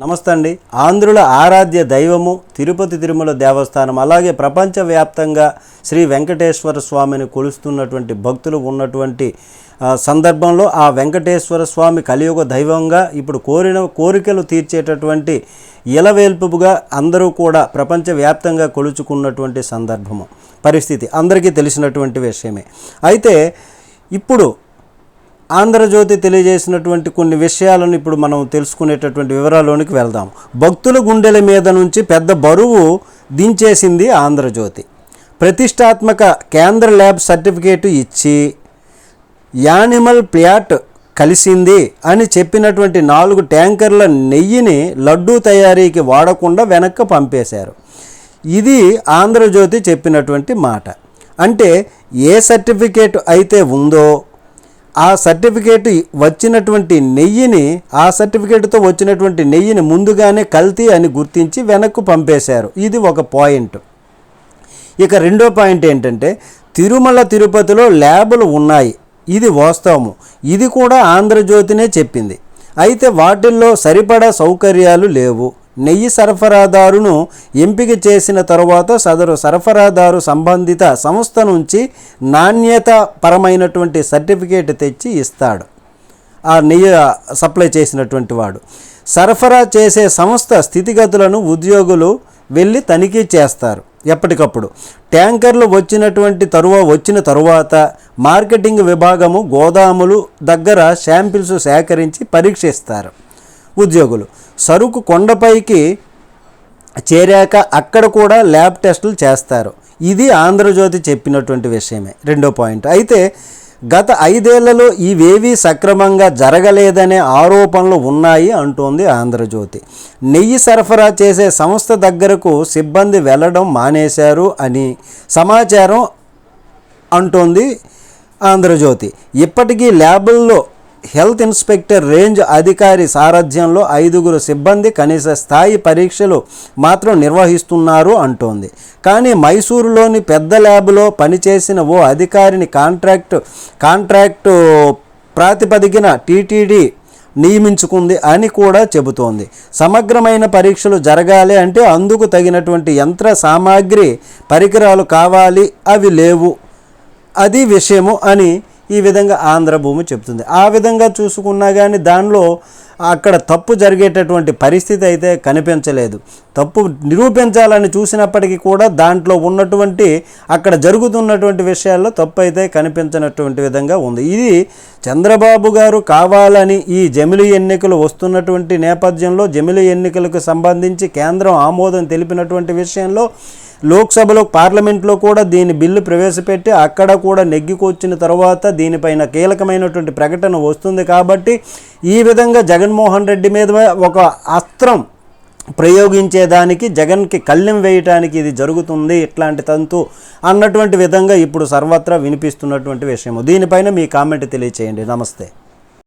నమస్తే అండి ఆంధ్రుల ఆరాధ్య దైవము తిరుపతి తిరుమల దేవస్థానం అలాగే ప్రపంచవ్యాప్తంగా శ్రీ వెంకటేశ్వర స్వామిని కొలుస్తున్నటువంటి భక్తులు ఉన్నటువంటి సందర్భంలో ఆ వెంకటేశ్వర స్వామి కలియుగ దైవంగా ఇప్పుడు కోరిన కోరికలు తీర్చేటటువంటి ఇలవేల్పుగా అందరూ కూడా ప్రపంచవ్యాప్తంగా కొలుచుకున్నటువంటి సందర్భము పరిస్థితి అందరికీ తెలిసినటువంటి విషయమే. అయితే ఇప్పుడు ఆంధ్రజ్యోతి తెలియజేసినటువంటి కొన్ని విషయాలను ఇప్పుడు మనం తెలుసుకునేటటువంటి వివరాల్లోనికి వెళ్దాం. భక్తుల గుండెల మీద నుంచి పెద్ద బరువు దించేసింది ఆంధ్రజ్యోతి. ప్రతిష్టాత్మక కేంద్ర ల్యాబ్ సర్టిఫికేటు ఇచ్చి యానిమల్ ప్లాట్ కలిసింది అని చెప్పినటువంటి నాలుగు ట్యాంకర్ల నెయ్యిని లడ్డూ తయారీకి వాడకుండా వెనక్కి పంపేశారు. ఇది ఆంధ్రజ్యోతి చెప్పినటువంటి మాట. అంటే ఏ సర్టిఫికేట్ అయితే ఉందో ఆ సర్టిఫికేట్ వచ్చినటువంటి నెయ్యిని ఆ సర్టిఫికేట్తో వచ్చినటువంటి నెయ్యిని ముందుగానే కల్తీ అని గుర్తించి వెనక్కు పంపేశారు. ఇది ఒక పాయింట్. ఇక రెండో పాయింట్ ఏంటంటే తిరుమల తిరుపతిలో ల్యాబులు ఉన్నాయి. ఇది వాస్తవము. ఇది కూడా ఆంధ్రజ్యోతినే చెప్పింది. అయితే వాటిల్లో సరిపడా సౌకర్యాలు లేవు. నెయ్యి సరఫరాదారును ఎంపిక చేసిన తరువాత సదరు సరఫరాదారు సంబంధిత సంస్థ నుంచి నాణ్యత పరమైనటువంటి సర్టిఫికేట్ తెచ్చి ఇస్తాడు. ఆ నెయ్యి సప్లై చేసినటువంటి వాడు. సరఫరా చేసే సంస్థ స్థితిగతులను ఉద్యోగులు వెళ్ళి తనిఖీ చేస్తారు. ఎప్పటికప్పుడు ట్యాంకర్లు వచ్చినటువంటి తరువా వచ్చిన తరువాత మార్కెటింగ్ విభాగము గోదాములు దగ్గర శాంపిల్స్ సేకరించి పరీక్షిస్తారు. ఉద్యోగులు. సరుకు కొండపైకి చేరాక అక్కడ కూడా ల్యాబ్ టెస్టులు చేస్తారు. ఇది ఆంధ్రజ్యోతి చెప్పినటువంటి విషయమే. రెండో పాయింట్. అయితే గత ఐదేళ్ళలో ఇవేవీ సక్రమంగా జరగలేదనే ఆరోపణలు ఉన్నాయి అంటోంది ఆంధ్రజ్యోతి. నెయ్యి సరఫరా చేసే సంస్థ దగ్గరకు సిబ్బంది వెళ్ళడం మానేశారు అని సమాచారం అంటోంది ఆంధ్రజ్యోతి. ఇప్పటికీ ల్యాబుల్లో హెల్త్ ఇన్స్పెక్టర్ రేంజ్ అధికారి సారథ్యంలో ఐదుగురు సిబ్బంది కనీస స్థాయి పరీక్షలు మాత్రం నిర్వహిస్తున్నారు అంటోంది. కానీ మైసూరులోని పెద్ద ల్యాబ్లో పనిచేసిన ఓ అధికారిని కాంట్రాక్ట్ కాంట్రాక్టు ప్రాతిపదికన టీటీడీ నియమించుకుంది అని కూడా చెబుతోంది. సమగ్రమైన పరీక్షలు జరగాలి అంటే అందుకు తగినటువంటి యంత్ర సామాగ్రి పరికరాలు కావాలి అవి లేవు. అది విషయము అని ఈ విధంగా ఆంధ్రభూమి చెప్తుంది ఆ విధంగా చూసుకున్నా కానీ దానిలో అక్కడ తప్పు జరిగేటటువంటి పరిస్థితి అయితే కనిపించలేదు. తప్పు నిరూపించాలని చూసినప్పటికీ కూడా దాంట్లో ఉన్నటువంటి అక్కడ జరుగుతున్నటువంటి విషయాల్లో తప్పు అయితే కనిపించినటువంటి విధంగా ఉంది. ఇది చంద్రబాబు గారు కావాలని ఈ జమిలి ఎన్నికలు వస్తున్నటువంటి నేపథ్యంలో జమిలి ఎన్నికలకు సంబంధించి కేంద్రం ఆమోదం తెలిపినటువంటి విషయంలో లోక్సభలో పార్లమెంట్లో కూడా దీని బిల్లు ప్రవేశపెట్టి అక్కడ కూడా నెగ్గికొచ్చిన తర్వాత దీనిపైన కీలకమైనటువంటి ప్రకటన వస్తుంది కాబట్టి ఈ విధంగా జగన్మోహన్ రెడ్డి మీద ఒక అస్త్రం ప్రయోగించేదానికి జగన్కి కళ్ళెం వేయటానికి ఇది జరుగుతుంది ఇట్లాంటి తంతు అన్నటువంటి విధంగా ఇప్పుడు సర్వత్రా వినిపిస్తున్నటువంటి విషయము. దీనిపైన మీ కామెంట్ తెలియచేయండి. నమస్తే.